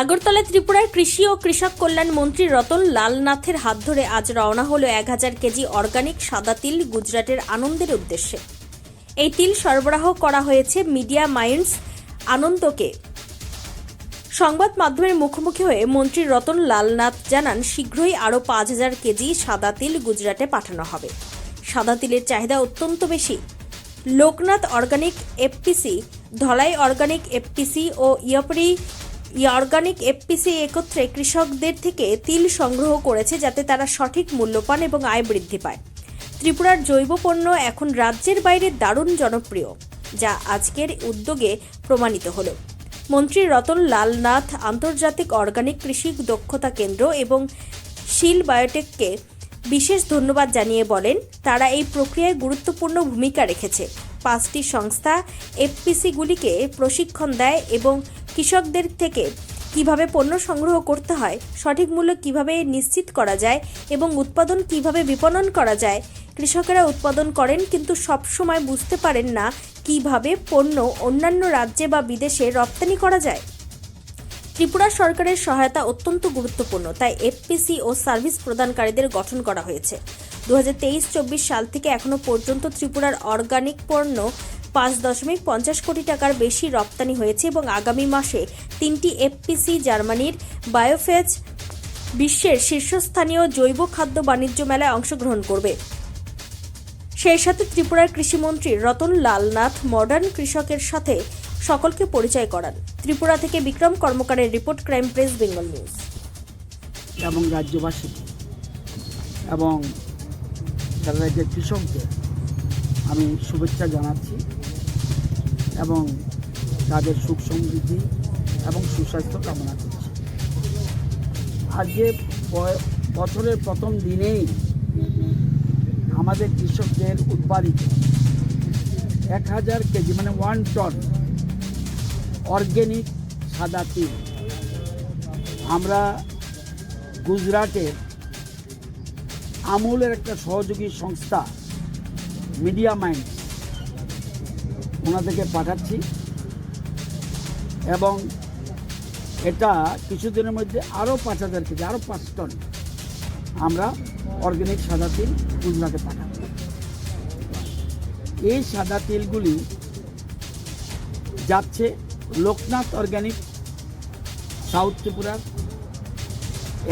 আগরতলা ত্রিপুরার কৃষি ও কৃষক কল্যাণ মন্ত্রী রতন লালনাথের হাত ধরে আজ রওনা হলো এক হাজার কেজি অর্গানিক সাদা তিল গুজরাটের আনন্দের উদ্দেশ্যে। এই তিল সরবরাহ করা হয়েছে মিডিয়া মাইন্ডস আনন্দকে। সংবাদ মাধ্যমের মুখোমুখি হয়ে মন্ত্রী রতন লালনাথ জানান, শীঘ্রই আরও পাঁচ হাজার কেজি সাদা তিল গুজরাটে পাঠানো হবে। সাদা তিলের চাহিদা অত্যন্ত বেশি। Loknath organic FPC, Dhalai organic FPC ও ইয়পরি অর্গানিক এফপিসি একত্রে কৃষকদের থেকে তিল সংগ্রহ করেছে যাতে তারা সঠিক মূল্য পান এবং আয় বৃদ্ধি পায়। ত্রিপুরার জৈব পণ্য এখন রাজ্যের বাইরে দারুণ জনপ্রিয়, যা আজকের উদ্যোগে প্রমাণিত হলো। মন্ত্রী রতন লালনাথ আন্তর্জাতিক অর্গানিক কৃষি দক্ষতা কেন্দ্র এবং শিল বায়োটেককে বিশেষ ধন্যবাদ জানিয়ে বলেন, তারা এই প্রক্রিয়ায় গুরুত্বপূর্ণ ভূমিকা রেখেছে। পাঁচটি সংস্থা এফপিসিগুলিকে প্রশিক্ষণ দেয় এবং কৃষকদের থেকে কীভাবে পণ্য সংগ্রহ করতে হয়, সঠিক মূল্য কীভাবে নিশ্চিত করা যায় এবং উৎপাদন কীভাবে বিপণন করা যায়, কৃষকেরা উৎপাদন করেন কিন্তু সব সময় বুঝতে পারেন না কীভাবে পণ্য অন্যান্য রাজ্যে বা বিদেশে রপ্তানি করা যায়। ত্রিপুরা সরকারের সহায়তা অত্যন্ত গুরুত্বপূর্ণ, তাই এফপিসি ও সার্ভিস প্রদানকারীদের গঠন করা হয়েছে। দু হাজার সাল থেকে এখনও পর্যন্ত ত্রিপুরার অর্গানিক পণ্য পাঁচ দশমিক পঞ্চাশ কোটি টাকার বেশি রপ্তানি হয়েছে এবং আগামী মাসে তিনটি এফপিসি জার্মানির বায়োফেজ বিশ্বের শীর্ষস্থানীয় জৈব খাদ্য বাণিজ্য মেলায় অংশগ্রহণ করবে। সেই সাথে ত্রিপুরার কৃষিমন্ত্রী রতন লালনাথ মডার্ন কৃষকের সাথে সকলকে পরিচয় করান। ত্রিপুরা থেকে Bikram কর্মকারের report crime press, Bengal news. এবং রাজ্যবাসী এবং সারা রাজ্যের কৃষকদের আমি শুভেচ্ছা জানাচ্ছি এবং তাদের সুখ সমৃদ্ধি এবং সুস্বাস্থ্য কামনা করছি। আজকে বছরের প্রথম দিনেই আমাদের কৃষকদের উৎপাদিত এক হাজার কেজি মানে ওয়ান টন অর্গ্যানিক সাদা তিল। আমরা গুজরাটের আমুলের একটা সহযোগী সংস্থা মিডিয়া মাইন্ড ওনাদেরকে পাঠাচ্ছি। এবং এটা কিছুদিনের মধ্যে আরও পাঁচ হাজার কেজি, আরও পাঁচ টন আমরা অর্গ্যানিক সাদা তিল গুজরাটে পাঠাবো। এই সাদা তিলগুলি যাচ্ছে লোকনাথ অর্গ্যানিক সাউথ ত্রিপুরার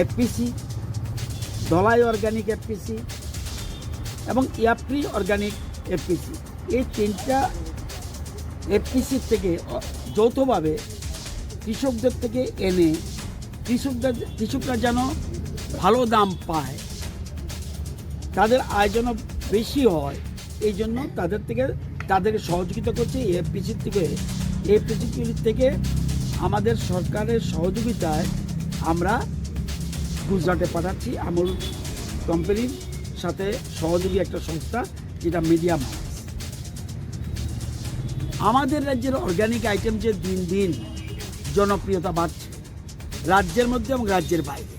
এফপিসি দলাই অর্গানিক এফপিসি এবং ইয়াপ্রি অর্গানিক এফপিসি এই তিনটা এফপিসির থেকে যৌথভাবে কৃষকদের থেকে এনে কৃষকদের, কৃষকরা যেন ভালো দাম পায়, তাদের আয় যেন বেশি হয়, এই জন্য তাদের থেকে তাদেরকে সহযোগিতা করছে এফপিসির থেকে। এফপিসির থেকে আমাদের সরকারের সহযোগিতায় আমরা গুজরাটে পাঠাচ্ছি আমুল কোম্পানির সাথে সহযোগী একটা সংস্থা, যেটা মিডিয়াম আমাদের রাজ্যের অর্গানিক আইটেম যে দিন দিন জনপ্রিয়তা বাড়ছে, রাজ্যের মধ্যে এবং রাজ্যের বাইরে।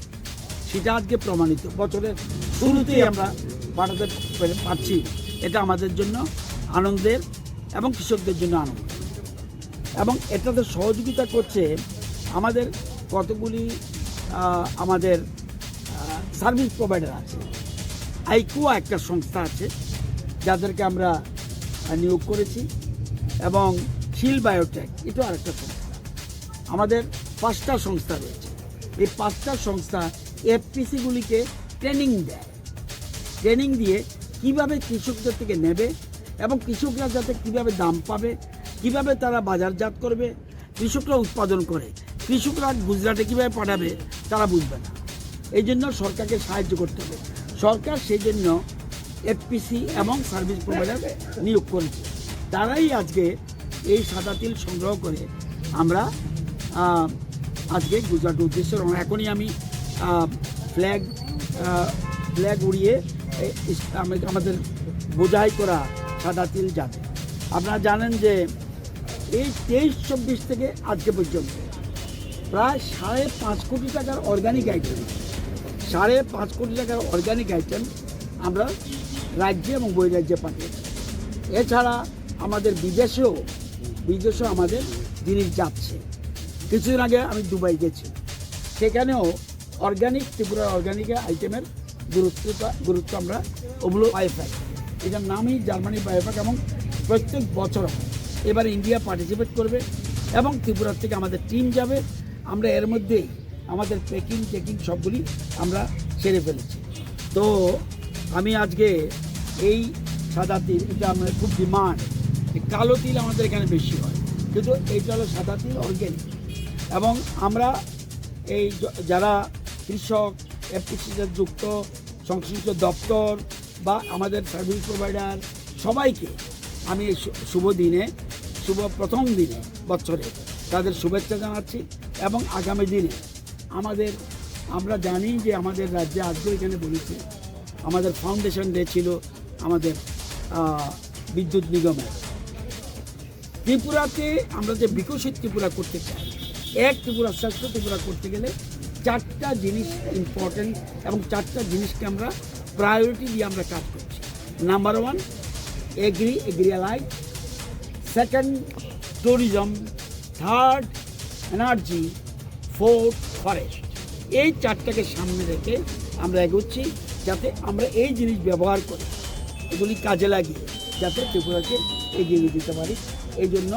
সেটা আজকে প্রমাণিত। বছরের শুরুতেই আমরা পাঠাতে পারছি। এটা আমাদের জন্য আনন্দের এবং কৃষকদের জন্য আনন্দ। এবং এটাতে সহযোগিতা করছে আমাদের কতগুলি আমাদের সার্ভিস প্রোভাইডার আছে। আইকুয়া একটা সংস্থা আছে, যাদেরকে আমরা নিয়োগ করেছি এবং শিল বায়োটেক, এটাও আরেকটা সংস্থা। আমাদের পাঁচটা সংস্থা রয়েছে। এই পাঁচটা সংস্থা এফপিসিগুলিকে ট্রেনিং দেয়। ট্রেনিং দিয়ে কীভাবে কৃষকদের থেকে নেবে এবং কৃষকরা যাতে কীভাবে দাম পাবে, কীভাবে তারা বাজারজাত করবে, কৃষকরা উৎপাদন করে। কৃষকরা গুজরাটে কীভাবে পাঠাবে, তারা বুঝবে না। এই জন্য সরকারকে সাহায্য করতে হবে। সরকার সেই জন্য এফপিসি এবং সার্ভিস প্রোভাইডার নিয়োগ করেছে। তারাই আজকে এই সাদা তিল সংগ্রহ করে আমরা আজকে গুজরাট উদ্দেশ্যে রওনা এখনই আমি ফ্ল্যাগ ফ্ল্যাগ উড়িয়ে আমাদের বোঝাই করা সাদা তিল যাবে। আপনারা জানেন যে এই তেইশ চব্বিশ থেকে আজকে পর্যন্ত প্রায় সাড়ে পাঁচ কোটি টাকার অর্গানিক আইটেম সাড়ে পাঁচ কোটি টাকার অর্গানিক আইটেম আমরা রাজ্যে এবং বহিরাজ্যে পাঠিয়েছি। এছাড়া আমাদের বিদেশেও বিদেশেও আমাদের জিনিস যাচ্ছে। কিছুদিন আগে আমি দুবাই গেছি। সেখানেও অর্গানিক ত্রিপুরা অর্গানিক আইটেমের গুরুত্বটা, গুরুত্ব আমরা ওগুলো ওয়াইফাই এটার নামই জার্মানি বায়োফাক এবং প্রত্যেক বছর এবার ইন্ডিয়া পার্টিসিপেট করবে এবং ত্রিপুরার থেকে আমাদের টিম যাবে। আমরা এর মধ্যেই আমাদের প্যাকিং টেকিং সবগুলি আমরা সেরে ফেলেছি। তো আমি আজকে এই সাদা তিল, এটা আমাদের খুব ডিমান্ড কালো তিল আমাদের এখানে বেশি হয়। কিন্তু এইটা হলো সাদা তিল অর্গ্যানিক এবং আমরা এই যারা কৃষক এফটিসিতে যুক্ত, সংশ্লিষ্ট দপ্তর বা আমাদের সার্ভিস প্রোভাইডার সবাইকে আমি শুভ দিনে, শুভ প্রথম দিনে, বছরে তাদের শুভেচ্ছা জানাচ্ছি। এবং আগামী দিনে আমাদের, আমরা জানি যে আমাদের রাজ্যে আজকে এখানে বলেছে। আমাদের ফাউন্ডেশন ডে ছিল আমাদের বিদ্যুৎ নিগমের। ত্রিপুরাতে আমরা যে বিকশিত ত্রিপুরা করতে চাই, এক ত্রিপুরা, শ্রেষ্ঠ ত্রিপুরা করতে গেলে চারটা জিনিস ইম্পর্টেন্ট এবং চারটা জিনিসকে আমরা প্রায়োরিটি দিয়ে আমরা কাজ করছি। Number one agri এগ্রিয়ালাইজ second tourism third energy fourth forest এই চারটাকে সামনে রেখে আমরা এগোচ্ছি যাতে আমরা এই জিনিস ব্যবহার করি, এগুলি কাজে লাগিয়ে যাতে ত্রিপুরাকে এগিয়ে নিয়ে যেতে পারি। এই জন্য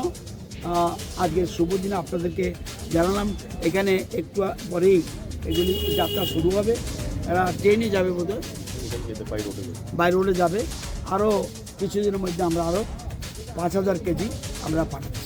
আজকের শুভ দিনে আপনাদেরকে জানালাম। এখানে একটু পরেই এগুলি যাত্রা শুরু হবে। এরা ট্রেনে যাবে বোধহয়। বাই রোডে যাবে। আরও কিছুদিনের মধ্যে আমরা আরও পাঁচ হাজার কেজি আমরা পাঠাবো।